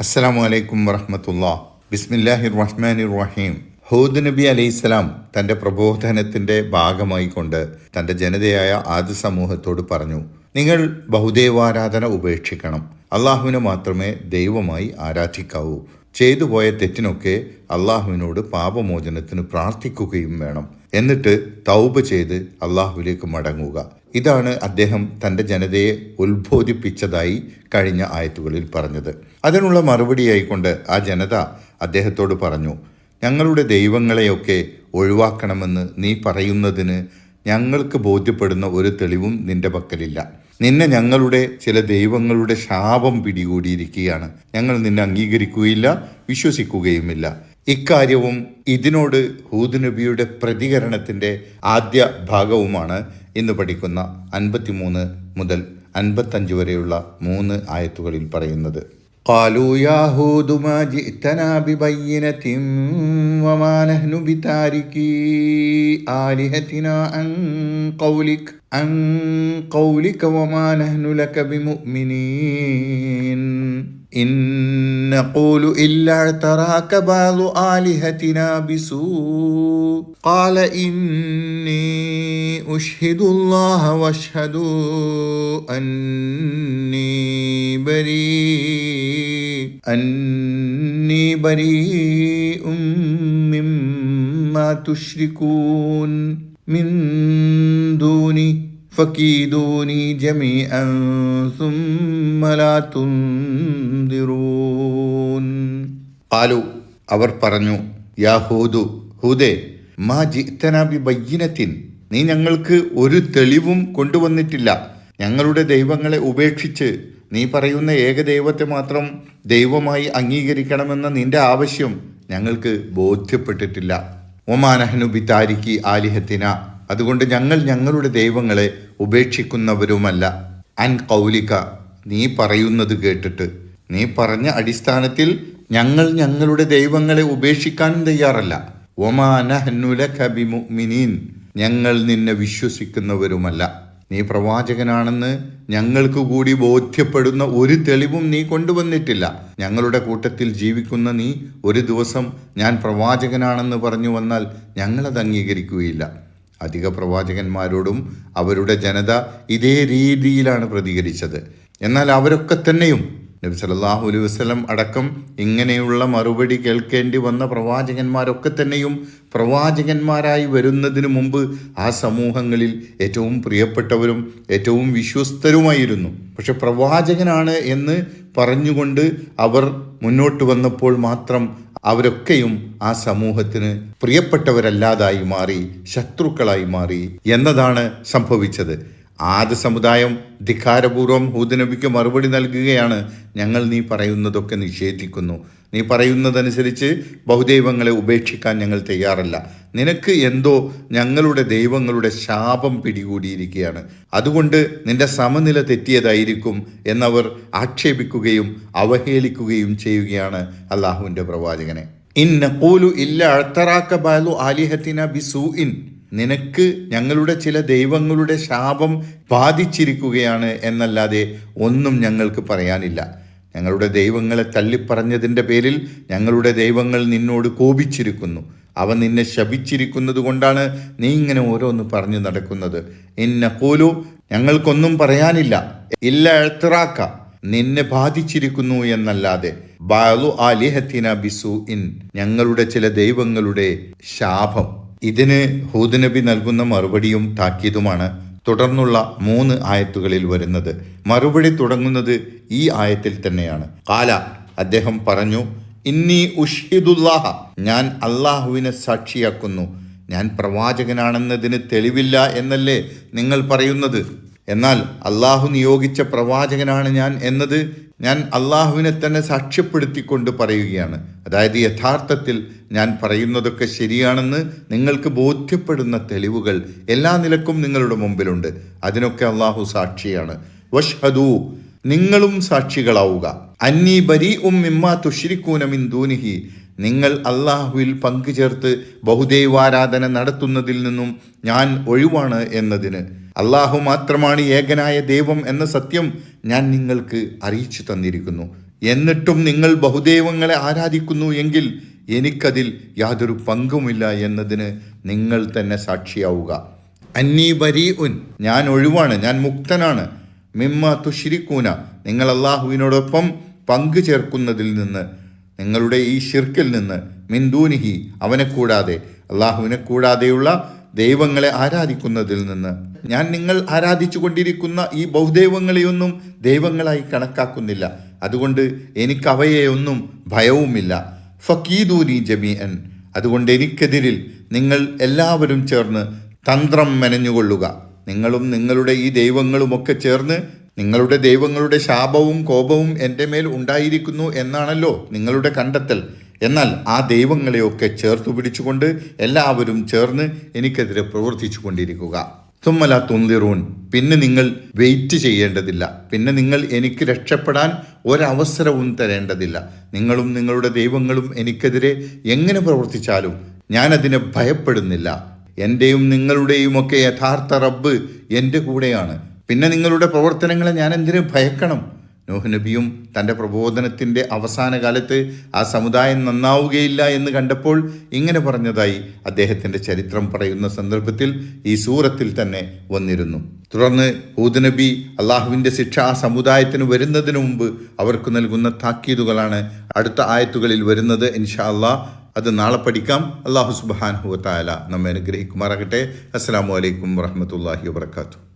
അസ്സലാമു അലൈക്കും വറഹമത്തുള്ള. ബിസ്മില്ലാഹിർ റഹ്മാൻ റഹീം ഹൂദ് നബി അലൈഹിസ്സലാം തന്റെ പ്രബോധനത്തിന്റെ ഭാഗമായി കൊണ്ട് തന്റെ ജനതയായ ആദ്യ സമൂഹത്തോട് പറഞ്ഞു നിങ്ങൾ ബഹുദൈവാരാധന ഉപേക്ഷിക്കണം. അള്ളാഹുവിനെ മാത്രമേ ദൈവമായി ആരാധിക്കാവൂ. ചെയ്തു പോയ തെറ്റിനൊക്കെ അള്ളാഹുവിനോട് പാപമോചനത്തിന് പ്രാർത്ഥിക്കുകയും വേണം. എന്നിട്ട് തൗബ് ചെയ്ത് അള്ളാഹുവിലേക്ക് മടങ്ങുക. ഇതാണ് അദ്ദേഹം തന്റെ ജനതയെ ഉത്ബോധിപ്പിച്ചതായി കഴിഞ്ഞ ആയത്തുകളിൽ പറഞ്ഞത്. അതിനുള്ള മറുപടിയായിക്കൊണ്ട് ആ ജനത അദ്ദേഹത്തോട് പറഞ്ഞു ഞങ്ങളുടെ ദൈവങ്ങളെയൊക്കെ ഒഴിവാക്കണമെന്ന് നീ പറയുന്നതിന് ഞങ്ങൾക്ക് ബോധ്യപ്പെടുന്ന ഒരു തെളിവും നിന്റെ പക്കലില്ല. നിന്നെ ഞങ്ങളുടെ ചില ദൈവങ്ങളുടെ ശാപം പിടികൂടിയിരിക്കുകയാണ്. ഞങ്ങൾ നിന്നെ അംഗീകരിക്കുകയില്ല വിശ്വസിക്കുകയുമില്ല. ഇക്കാര്യവും ഇതിനോട് ഹൂദ് നബിയുടെ പ്രതികരണത്തിന്റെ ആദ്യ ഭാഗവുമാണ് ഇന്ന് പഠിക്കുന്ന അൻപത്തിമൂന്ന് മുതൽ അൻപത്തഞ്ച് വരെയുള്ള മൂന്ന് ആയത്തുകളിൽ പറയുന്നത്. قالوا يا هود ما جئتنا ببينة وما نحن بتاركي آلهتنا عن قولك عن قولك وما نحن لك بمؤمنين إن نقول إلا اعتراك بعض آلهتنا بسوء قال إني أشهد الله واشهدوا أني بريء أني بريء مما تشركون من دوني فكيدوني جميعا ثم لا تنذرون قالوا അവർ പറഞ്ഞു യാ ഹൂദു ഹൂദേ മാ ജിത്തന ബി ബയ്യനത്തിൻ നീ ഞങ്ങൾക്ക് ഒരു തെളിവും കൊണ്ടുവന്നിട്ടില്ല ഞങ്ങളുടെ ദൈവങ്ങളെ ഉപേക്ഷിച്ച് നീ പറയുന്ന ഏകദൈവത്തെ മാത്രം ദൈവമായി അംഗീകരിക്കണമെന്ന നിന്റെ ആവശ്യം ഞങ്ങൾക്ക് ബോധ്യപ്പെട്ടിട്ടില്ല. ഒമാനഹനു ബിതാരിക്കി ആലിഹത്തിന. അതുകൊണ്ട് ഞങ്ങൾ ഞങ്ങളുടെ ദൈവങ്ങളെ ഉപേക്ഷിക്കുന്നവരുമല്ല. അൻ കൗലിക നീ പറയുന്നത് കേട്ടിട്ട്. നീ പറഞ്ഞ അടിസ്ഥാനത്തിൽ ഞങ്ങൾ ഞങ്ങളുടെ ദൈവങ്ങളെ ഉപേക്ഷിക്കാനും തയ്യാറല്ല. ഒമാനഹനുല കബിമുനീൻ ഞങ്ങൾ നിന്നെ വിശ്വസിക്കുന്നവരുമല്ല. നീ പ്രവാചകനാണെന്ന് ഞങ്ങൾക്ക് കൂടി ബോധ്യപ്പെടുന്ന ഒരു തെളിവും നീ കൊണ്ടുവന്നിട്ടില്ല. ഞങ്ങളുടെ കൂട്ടത്തിൽ ജീവിക്കുന്ന നീ ഒരു ദിവസം ഞാൻ പ്രവാചകനാണെന്ന് പറഞ്ഞു വന്നാൽ ഞങ്ങളത് അംഗീകരിക്കുകയില്ല. അധിക പ്രവാചകന്മാരോടും അവരുടെ ജനത ഇതേ രീതിയിലാണ് പ്രതികരിച്ചത്. എന്നാൽ അവരൊക്കെ തന്നെയും നബി സല്ലല്ലാഹു അലൈഹി വസ്ലം അടക്കം ഇങ്ങനെയുള്ള മറുപടി കേൾക്കേണ്ടി വന്ന പ്രവാചകന്മാരൊക്കെ തന്നെയും പ്രവാചകന്മാരായി വരുന്നതിന് മുമ്പ് ആ സമൂഹങ്ങളിൽ ഏറ്റവും പ്രിയപ്പെട്ടവരും ഏറ്റവും വിശ്വസ്തരുമായിരുന്നു. പക്ഷെ പ്രവാചകനാണ് എന്ന് പറഞ്ഞുകൊണ്ട് അവർ മുന്നോട്ട് വന്നപ്പോൾ മാത്രം അവരൊക്കെയും ആ സമൂഹത്തിന് പ്രിയപ്പെട്ടവരല്ലാതായി മാറി ശത്രുക്കളായി മാറി എന്നതാണ് സംഭവിച്ചത്. ആദ്യ സമുദായം ധിക്കാരപൂർവം ഹൂദനബിക്ക് മറുപടി നൽകുകയാണ് ഞങ്ങൾ നീ പറയുന്നതൊക്കെ നിഷേധിക്കുന്നു. നീ പറയുന്നതനുസരിച്ച് ബഹുദൈവങ്ങളെ ഉപേക്ഷിക്കാൻ ഞങ്ങൾ തയ്യാറല്ല. നിനക്ക് എന്തോ ഞങ്ങളുടെ ദൈവങ്ങളുടെ ശാപം പിടികൂടിയിരിക്കുകയാണ്. അതുകൊണ്ട് നിന്റെ സമനില തെറ്റിയതായിരിക്കും എന്നവർ ആക്ഷേപിക്കുകയും അവഹേളിക്കുകയും ചെയ്യുകയാണ് അള്ളാഹുവിന്റെ പ്രവാചകനെ. ഇൻ നക്കൂലു ഇല്ല അഴ്ത്തറാക്ക ബാലു ആലിഹത്തിന ബിസു ഇൻ നിനക്ക് ഞങ്ങളുടെ ചില ദൈവങ്ങളുടെ ശാപം ബാധിച്ചിരിക്കുകയാണ് എന്നല്ലാതെ ഒന്നും ഞങ്ങൾക്ക് പറയാനില്ല. ഞങ്ങളുടെ ദൈവങ്ങളെ തള്ളിപ്പറഞ്ഞതിന്റെ പേരിൽ ഞങ്ങളുടെ ദൈവങ്ങൾ നിന്നോട് കോപിച്ചിരിക്കുന്നു. അവ നിന്നെ ശപിച്ചിരിക്കുന്നത് കൊണ്ടാണ് നീ ഇങ്ങനെ ഓരോന്ന് പറഞ്ഞു നടക്കുന്നത്. ഇന്ന പോലു ഞങ്ങൾക്കൊന്നും പറയാനില്ല. ഇല്ല എഴുത്തറാക്ക നിന്നെ ബാധിച്ചിരിക്കുന്നു എന്നല്ലാതെ. ബാലു ആലിഹത്തിന ബിസു ഇൻ ഞങ്ങളുടെ ചില ദൈവങ്ങളുടെ ശാപം. ഇതിന് ഹൂദ് നബി നൽകുന്ന മറുപടിയും താക്കീതുമാണ് തുടർന്നുള്ള മൂന്ന് ആയത്തുകളിൽ വരുന്നത്. മറുപടി തുടങ്ങുന്നത് ഈ ആയത്തിൽ തന്നെയാണ്. കാല അദ്ദേഹം പറഞ്ഞു ഇന്നി ഉഷിദുല്ലാഹ ഞാൻ അള്ളാഹുവിനെ സാക്ഷിയാക്കുന്നു. ഞാൻ പ്രവാചകനാണെന്നതിന് തെളിവില്ല എന്നല്ലേ നിങ്ങൾ പറയുന്നത്? എന്നാൽ അള്ളാഹു നിയോഗിച്ച പ്രവാചകനാണ് ഞാൻ എന്നത് ഞാൻ അള്ളാഹുവിനെ തന്നെ സാക്ഷ്യപ്പെടുത്തിക്കൊണ്ട് പറയുകയാണ്. അതായത് യഥാർത്ഥത്തിൽ ഞാൻ പറയുന്നതൊക്കെ ശരിയാണെന്ന് നിങ്ങൾക്ക് ബോധ്യപ്പെടുന്ന തെളിവുകൾ എല്ലാ നിലക്കും നിങ്ങളുടെ മുമ്പിലുണ്ട്. അതിനൊക്കെ അള്ളാഹു സാക്ഷിയാണ്. വഷ്ഹദു നിങ്ങളും സാക്ഷികളാവുക. അന്നി ബരി ഉം മിമ്മ തുഷിരിക്കൂനമിൻ ദൂനിഹി നിങ്ങൾ അള്ളാഹുവിൽ പങ്കുചേർത്ത് ബഹുദൈവാരാധന നടത്തുന്നതിൽ നിന്നും ഞാൻ ഒഴിവാണ് എന്നതിന്. അള്ളാഹു മാത്രമാണ് ഏകനായ ദൈവം എന്ന സത്യം ഞാൻ നിങ്ങൾക്ക് അറിയിച്ചു തന്നിരിക്കുന്നു. എന്നിട്ടും നിങ്ങൾ ബഹുദൈവങ്ങളെ ആരാധിക്കുന്നു എങ്കിൽ എനിക്കതിൽ യാതൊരു പങ്കുമില്ല എന്നതിന് നിങ്ങൾ തന്നെ സാക്ഷിയാവുക. അന്നീ ബരീ ഉൻ ഞാൻ ഒഴിവാണ് ഞാൻ മുക്തനാണ്. മിമ്മ തുഷിരിക്കൂന നിങ്ങൾ അള്ളാഹുവിനോടൊപ്പം പങ്കു ചേർക്കുന്നതിൽ നിന്ന് നിങ്ങളുടെ ഈ ഷിർക്കിൽ നിന്ന് മിന്ദൂനിഹി അവനെ കൂടാതെ അള്ളാഹുവിനെ കൂടാതെയുള്ള ദൈവങ്ങളെ ആരാധിക്കുന്നതിൽ നിന്ന് ഞാൻ നിങ്ങൾ ആരാധിച്ചു കൊണ്ടിരിക്കുന്ന ഈ ബഹുദൈവങ്ങളെയൊന്നും ദൈവങ്ങളായി കണക്കാക്കുന്നില്ല. അതുകൊണ്ട് എനിക്ക് അവയെയൊന്നും ഭയവുമില്ല. ഫക്കീദൂനി ജമീഅൻ. അതുകൊണ്ട് എനിക്കെതിരിൽ നിങ്ങൾ എല്ലാവരും ചേർന്ന് തന്ത്രം മെനഞ്ഞുകൊള്ളുക. നിങ്ങളും നിങ്ങളുടെ ഈ ദൈവങ്ങളുമൊക്കെ ചേർന്ന് നിങ്ങളുടെ ദൈവങ്ങളുടെ ശാപവും കോപവും എന്റെ മേൽ ഉണ്ടായിരിക്കുന്നു എന്നാണല്ലോ നിങ്ങളുടെ കണ്ടെത്തൽ. എന്നാൽ ആ ദൈവങ്ങളെയൊക്കെ ചേർത്തു പിടിച്ചുകൊണ്ട് എല്ലാവരും ചേർന്ന് എനിക്കെതിരെ പ്രവർത്തിച്ചു കൊണ്ടിരിക്കുക തുമ്മല തുന്തിറൂൺ പിന്നെ നിങ്ങൾ വെയിറ്റ് ചെയ്യേണ്ടതില്ല. പിന്നെ നിങ്ങൾ എനിക്ക് രക്ഷപ്പെടാൻ ഒരവസരവും തരേണ്ടതില്ല. നിങ്ങളും നിങ്ങളുടെ ദൈവങ്ങളും എനിക്കെതിരെ എങ്ങനെ പ്രവർത്തിച്ചാലും ഞാനതിനെ ഭയപ്പെടുന്നില്ല. എന്റെയും നിങ്ങളുടെയും ഒക്കെ യഥാർത്ഥ റബ്ബ് എന്റെ കൂടെയാണ്. പിന്നെ നിങ്ങളുടെ പ്രവർത്തനങ്ങളെ ഞാൻ എന്തിനു ഭയക്കണം? നബിയും തന്റെ പ്രബോധനത്തിന്റെ അവസാന കാലത്ത് ആ സമുദായം നന്നാവുകയില്ല എന്ന് കണ്ടപ്പോൾ ഇങ്ങനെ പറഞ്ഞതായി അദ്ദേഹത്തിന്റെ ചരിത്രം പറയുന്ന സന്ദർഭത്തിൽ ഈ സൂറത്തിൽ തന്നെ വന്നിരുന്നു. തുടർന്ന് ഹൂദ് നബി അള്ളാഹുവിന്റെ ശിക്ഷ ആ സമുദായത്തിന് വരുന്നതിന് മുമ്പ് അവർക്ക് നൽകുന്ന താക്കീതുകളാണ് അടുത്ത ആയത്തുകളിൽ വരുന്നത്. ഇൻഷാ അള്ളാഹ് അത് നാളെ പഠിക്കാം. അള്ളാഹു സുബാൻ താല നമ്മെ അനുഗ്രഹിക്കുമാറാകട്ടെ. അസ്സാം വലൈക്കും വറഹമത്തല്ലാഹി വാത്തു